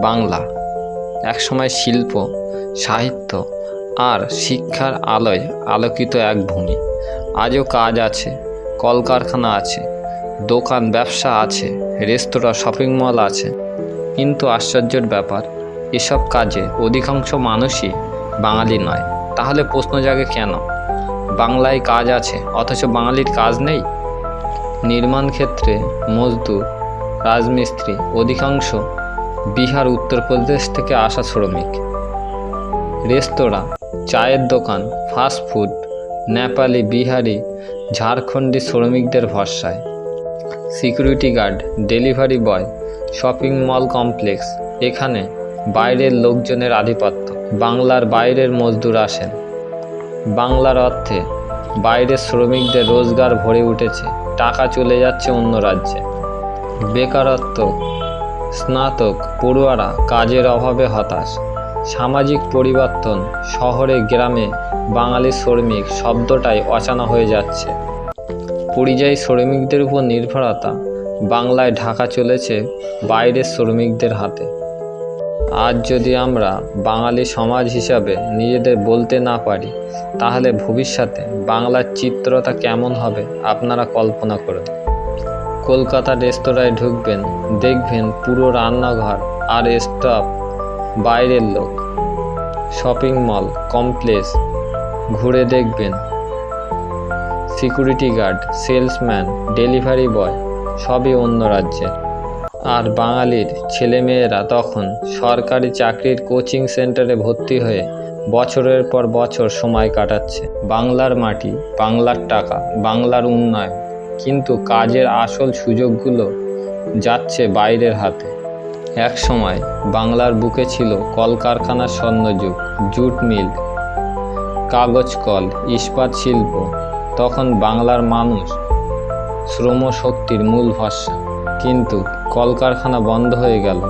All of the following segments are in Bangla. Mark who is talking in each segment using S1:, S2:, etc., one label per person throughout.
S1: বাংলা, একসময় শিল্প, সাহিত্য আর শিক্ষার আলোয় আলোকিত এক ভূমি। আজও কাজ আছে, কলকারখানা আছে, দোকান ব্যবসা আছে, রেস্তোরাঁ, শপিং মল আছে। কিন্তু আশ্চর্যের ব্যাপার, এসব কাজে অধিকাংশ মানুষই বাঙালি নয়। তাহলে প্রশ্ন জাগে কেন? বাংলায় কাজ আছে, অথচ বাঙালির কাজ নেই? নির্মাণ ক্ষেত্রে মজদুর, রাজমিস্ত্রি, অধিকাংশ বিহার উত্তরপ্রদেশ থেকে আসা শ্রমিক। রেস্তোরাঁ, চায়ের দোকান ফাস্টফুড নেপালি, বিহারি, ঝাড়খণ্ডী শ্রমিকদের ভরসায়। Security guard delivery boy shopping mall complex এখানে বাইরের লোকজনের আধিপত্য। বাংলার বাইরের মজদুর আসেন। বাংলার অর্থে বাইরের শ্রমিকদের রোজগার ভরে উঠেছে। টাকা চলে যাচ্ছে অন্য রাজ্যে। বেকারত্ব স্নাতক, পড়ুয়ারা কাজের অভাবে হতাশ। সামাজিক পরিবর্তন, শহরে, গ্রামে বাঙালি শ্রমিক শব্দটাই অচানা হয়ে যাচ্ছে। পরিযায়ী শ্রমিকদের উপর নির্ভরতা বাংলায় ঢাকা চলেছে বাইরের শ্রমিকদের হাতে। আজ যদি আমরা বাঙালি সমাজ হিসাবে নিজেদের বলতে না পারি, তাহলে ভবিষ্যতে বাংলার চিত্রতা কেমন হবে আপনারা কল্পনা করুন কলকাতা রেস্তোরাঁয় ঢুকবেন, দেখবেন পুরো রান্নাঘর আর স্টাফ বাইরের লোক। শপিং মল কমপ্লেক্স ঘুরে দেখবেন। Security guard, salesman, delivery boy, সবই অন্য রাজ্যের আর বাঙালির ছেলেমেয়েরা তখন সরকারি চাকরির কোচিং সেন্টারে ভর্তি হয়ে বছরের পর বছর সময় কাটাচ্ছে। বাংলার মাটি, বাংলার টাকা, বাংলার উন্নয়ন। কিন্তু কাজের আসল সুযোগগুলো যাচ্ছে বাইরের হাতে। এক সময় বাংলার বুকে ছিল কলকারখানার স্বর্ণযুগ, জুট মিল, কাগজ কল, ইস্পাত শিল্প। তখন বাংলার মানুষ শ্রমশক্তির মূল ভরসা। কিন্তু কলকারখানা বন্ধ হয়ে গেল।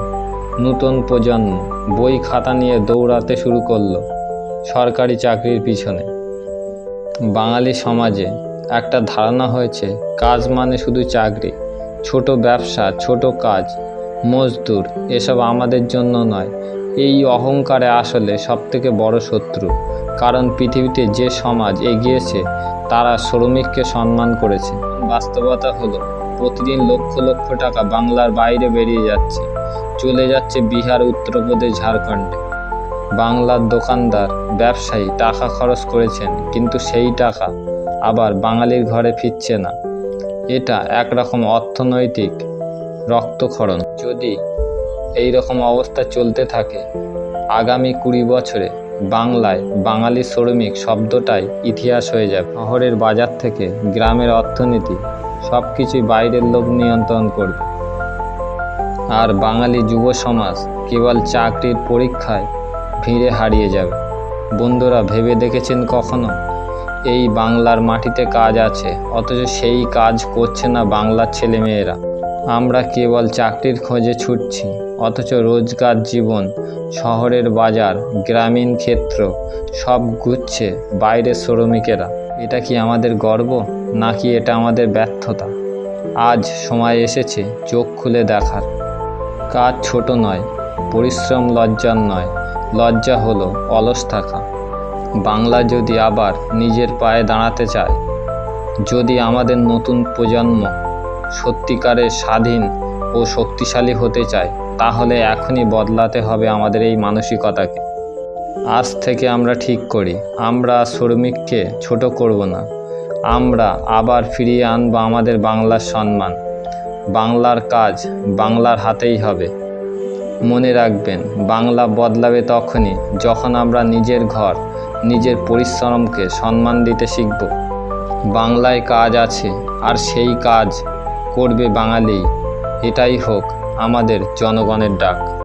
S1: নতুন প্রজন্ম বই খাতা নিয়ে দৌড়াতে শুরু করল সরকারি চাকরির পিছনে। বাঙালি সমাজে একটা ধারণা হয়েছে, কাজ মানে শুধু চাকরি। ছোট ব্যবসা, ছোট কাজ, মজদুর, এসব আমাদের জন্য নয়। এই অহংকারে আসলে সবথেকে বড় শত্রু। কারণ পৃথিবীতে যে সমাজ এগিয়েছে, তারা শ্রমিককে সম্মান করেছে। বাস্তবতা হলো, প্রতিদিন লক্ষ লক্ষ টাকা বাংলার বাইরে বেরিয়ে যাচ্ছে। চলে যাচ্ছে বিহার, উত্তরপ্রদেশ, ঝাড়খণ্ডে। বাংলার দোকানদার, ব্যবসায়ী টাকা খরচ করেছেন, কিন্তু সেই টাকা আবার বাঙালির ঘরে ফিরছে না। এটা একরকম অর্থনৈতিক রক্তক্ষরণ। যদি এই রকম অবস্থা চলতে থাকে, আগামী কুড়ি বছরে বাংলায় বাঙালি শ্রমিক শব্দটাই ইতিহাস হয়ে যাবে। শহরের বাজার থেকে গ্রামের অর্থনীতি সব কিছুই বাইরের লোক নিয়ন্ত্রণ করবে। আর বাঙালি যুব সমাজ কেবল চাকরির পরীক্ষায় ভিড়ে হারিয়ে যাবে। বন্ধুরা, ভেবে দেখেছেন কখনো? এই বাংলার মাটিতে কাজ আছে, অথচ সেই কাজ করছে না বাংলার ছেলেমেয়েরা। আমরা কেবল চাকরির খোঁজে ছুটছি, অথচ রোজগার জীবন, শহরের বাজার, গ্রামীণ ক্ষেত্র, সব ঘুরছে বাইরের শ্রমিকেরা। এটা কি আমাদের গর্ব, নাকি এটা আমাদের ব্যর্থতা? আজ সময় এসেছে চোখ খুলে দেখার। কাজ ছোট নয়, পরিশ্রম লজ্জার নয়, লজ্জা হলো অলস থাকা। বাংলা যদি আবার নিজের পায়ে দাঁড়াতে চায়, যদি আমাদের নতুন প্রজন্ম সত্যিকারের স্বাধীন ও শক্তিশালী হতে চায়, তাহলে এখনই বদলাতে হবে আমাদের এই মানসিকতাকে। আজ থেকে আমরা ঠিক করি, আমরা শ্রমিককে ছোট করব না। আমরা আবার ফিরিয়ে আনব আমাদের বাংলার সম্মান। বাংলার কাজ বাংলার হাতেই হবে। মনে রাখবেন, বাংলা বদলাবে তখনই যখন আমরা নিজের ঘর নিজের পরিশ্রমকে সম্মান দিতে শিখব। বাংলায় কাজ আছে, আর সেই কাজ করবে বাঙালি। এটাই হোক আমাদের জনগণের ডাক।